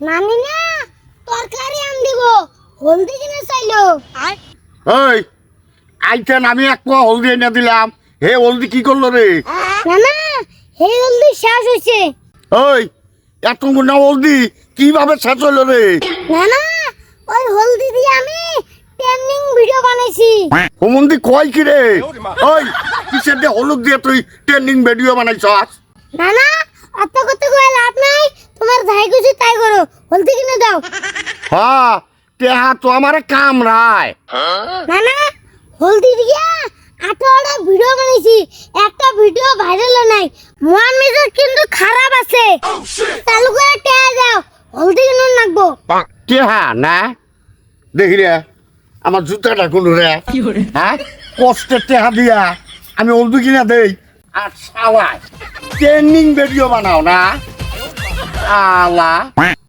নানি না তরকারি আন দিব। হলদি কিনে চাইলো। ওই আইতেন আমি এক পোয়া হলদি এনে দিলাম। হে হলদি কি করল রে? না না এই হলদি শেষ হয়েছে ওই এত গুণা হলদি কীভাবে শেষ হলো রে? না না ওই হলদি দিয়ে আমি ট্রেন্ডিং ভিডিও বানাইছি। হুমন্দি কয় কি রে? ওই কিসের দিয়ে হলুদ দিয়ে তুই ট্রেন্ডিং ভিডিও বানাইছস? না না হলদি কিনে দাও। হ্যাঁ তেহা তো আমার কামড়ায়। না না হলদি দিয়া আঠারোটা ভিডিও বানাইছি। একটা ভিডিও ভাইরাল নাই। মোহন মেজাজ কিন্তু খারাপ আছে। চালু করে টেয়া যাও হলদি কিনে নাকবো। তেহা না? দেখি রে আমার জুতাটা কোন রে? হ্যাঁ? কষ্টের তেহা দিয়া আমি হলদি কিনা দেই। আর সাওয়াই ট্রেন্ডিং ভিডিও বানাও না? আলা।